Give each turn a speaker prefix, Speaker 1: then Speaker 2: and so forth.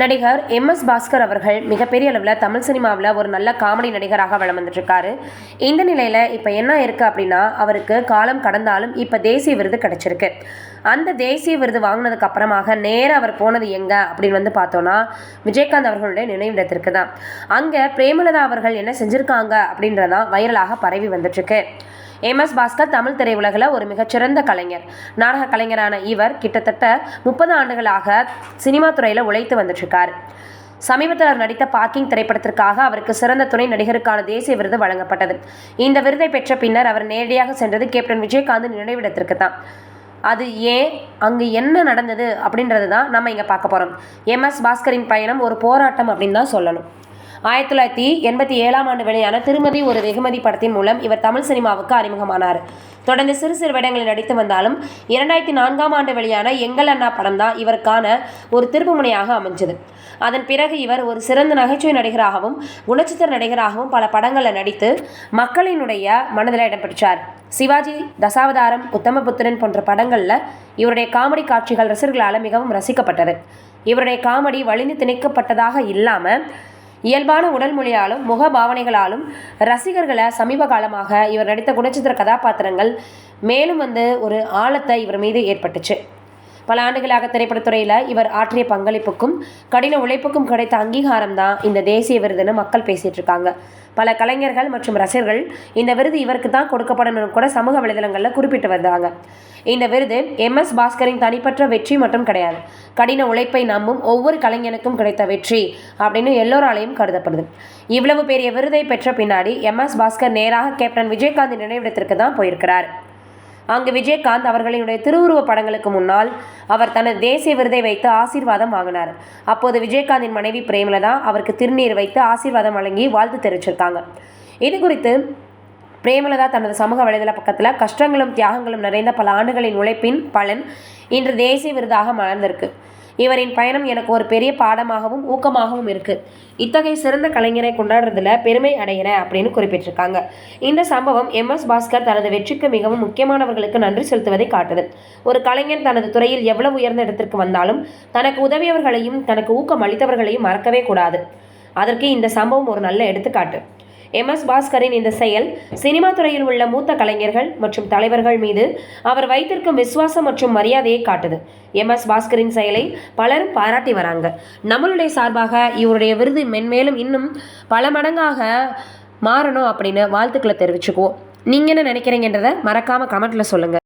Speaker 1: நடிகர் M S Bhaskar அவர்கள் மிகப்பெரிய அளவில் தமிழ் சினிமாவில் ஒரு நல்ல காமெடி நடிகராக வலம் வந்துட்டுருக்காரு இந்த நிலையில் இப்போ என்ன இருக்குது அப்படின்னா அவருக்கு காலம் கடந்தாலும் இப்போ தேசிய விருது கிடச்சிருக்கு. அந்த தேசிய விருது வாங்கினதுக்கு அப்புறமாக நேராக அவர் போனது எங்கே அப்படின்னு வந்து பார்த்தோன்னா விஜயகாந்த் அவர்களுடைய நினைவிடத்திற்கு தான். அங்கே பிரேமலதா அவர்கள் என்ன செஞ்சுருக்காங்க அப்படின்றதான் வைரலாக பரவி வந்துட்டுருக்கு எம் எஸ் பாஸ்கர் தமிழ் திரையுலகில் ஒரு மிகச்சிறந்த கலைஞர். நாடக கலைஞரான இவர் கிட்டத்தட்ட முப்பது ஆண்டுகளாக சினிமா துறையில் உழைத்து வந்துட்டுருக்கார். சமீபத்தில் அவர் நடித்த பார்க்கிங் திரைப்படத்திற்காக அவருக்கு சிறந்த துணை நடிகருக்கான தேசிய விருது வழங்கப்பட்டது. இந்த விருதை பெற்ற பின்னர் அவர் நேரடியாக சென்றது கேப்டன் விஜயகாந்த் நினைவிடத்திற்கு தான் அது ஏன்? அங்கு என்ன நடந்தது? அப்படின்றது தான் நம்ம இங்கே பார்க்க போகிறோம் எம்எஸ் பாஸ்கரின் பயணம் ஒரு போராட்டம் அப்படின்னு தான் சொல்லணும். ஆயிரத்தி தொள்ளாயிரத்தி எண்பத்தி ஏழாம் ஆண்டு வெளியான திருமதி ஒரு வெகுமதி படத்தின் மூலம் இவர் தமிழ் சினிமாவுக்கு அறிமுகமானார். தொடர்ந்து சிறு சிறு வேடங்களில் நடித்து வந்தாலும் இரண்டாயிரத்தி நான்காம் ஆண்டு வெளியான எங்கள் அண்ணா படம் தான் இவருக்கான ஒரு திருப்புமுனையாக அமைஞ்சது. அதன் பிறகு இவர் ஒரு சிறந்த நகைச்சுவை நடிகராகவும் குணச்சித்திர நடிகராகவும் பல படங்களில் நடித்து மக்களினுடைய மனதில் இடம்பெற்றார். சிவாஜி தசாவதாரம் உத்தமபுத்திரன் போன்ற படங்களில் இவருடைய காமெடி காட்சிகள் ரசிகர்களால் மிகவும் ரசிக்கப்பட்டது. இவருடைய காமெடி வலிந்து திணிக்கப்பட்டதாக இல்லாமல் இயல்பான உடல் மொழியாலும் முக பாவனைகளாலும் ரசிகர்களை சமீப காலமாக இவர் நடித்த குணச்சித்திர கதாபாத்திரங்கள் மேலும் வந்து ஒரு ஆழத்தை இவர் மீது ஏற்பட்டுச்சு. பல ஆண்டுகளாக திரைப்படத்துறையில் இவர் ஆற்றிய பங்களிப்புக்கும் கடின உழைப்புக்கும் கிடைத்த அங்கீகாரம் தான் இந்த தேசிய விருதுன்னு மக்கள் பேசிகிட்டு இருக்காங்க. பல கலைஞர்கள் மற்றும் ரசிகர்கள் இந்த விருது இவருக்கு தான் கொடுக்கப்படணும்னு கூட சமூக வலைதளங்களில் குறிப்பிட்டு வந்தாங்க. இந்த விருது எம். எஸ். பாஸ்கரின் தனிப்பட்ட வெற்றி மட்டும் கிடையாது. கடின உழைப்பை நம்பும் ஒவ்வொரு கலைஞனுக்கும் கிடைத்த வெற்றி அப்படின்னு எல்லோராலையும் கருதப்படுது. இவ்வளவு பெரிய விருதை பெற்ற பின்னாடி எம். எஸ். பாஸ்கர் நேராக கேப்டன் விஜயகாந்த் நினைவிடத்திற்கு தான் போயிருக்கிறார். அங்கு விஜயகாந்த் அவர்களினுடைய திருவுருவ படங்களுக்கு முன்னால் அவர் தனது தேசிய விருதை வைத்து ஆசீர்வாதம் வாங்கினார். அப்போது விஜயகாந்தின் மனைவி பிரேமலதா அவருக்கு திருநீர் வைத்து ஆசீர்வாதம் வழங்கி வாழ்த்து தெரிவிச்சிருக்காங்க. இது குறித்து பிரேமலதா தனது சமூக வலைதள பக்கத்தில் கஷ்டங்களும் தியாகங்களும் நிறைந்த பல ஆண்டுகளின் உழைப்பின் பலன் இன்று தேசிய விருதாக மலர்ந்திருக்கு. இவரின் பயணம் எனக்கு ஒரு பெரிய பாடமாகவும் ஊக்கமாகவும் இருக்குது இத்தகைய சிறந்த கலைஞரை கொண்டாடுறதுல பெருமை அடைகிறேன் அப்படின்னு குறிப்பிட்டிருக்காங்க. இந்த சம்பவம் எம். எஸ். பாஸ்கர் தனது வெற்றிக்கு மிகவும் முக்கியமானவர்களுக்கு நன்றி செலுத்துவதை காட்டுது. ஒரு கலைஞன் தனது துறையில் எவ்வளவு உயர்ந்த இடத்திற்கு வந்தாலும் தனக்கு உதவியவர்களையும் தனக்கு ஊக்கம் அளித்தவர்களையும் மறக்கவே கூடாது. அதற்கு இந்த சம்பவம் ஒரு நல்ல எடுத்துக்காட்டு. எம் எஸ் பாஸ்கரின் இந்த செயல் சினிமா துறையில் உள்ள மூத்த கலைஞர்கள் மற்றும் தலைவர்கள் மீது அவர் வைத்திருக்கும் விசுவாசம் மற்றும் மரியாதையை காட்டுது. எம் எஸ் பாஸ்கரின் செயலை பலரும் பாராட்டி வராங்க. நம்மளுடைய சார்பாக இவருடைய விருது மென்மேலும் இன்னும் பல மடங்காக மாறணும் அப்படின்னு வாழ்த்துக்களை தெரிவிச்சுக்குவோம். நீங்கள் என்ன நினைக்கிறீங்கன்றதை மறக்காமல் கமெண்ட்டில் சொல்லுங்கள்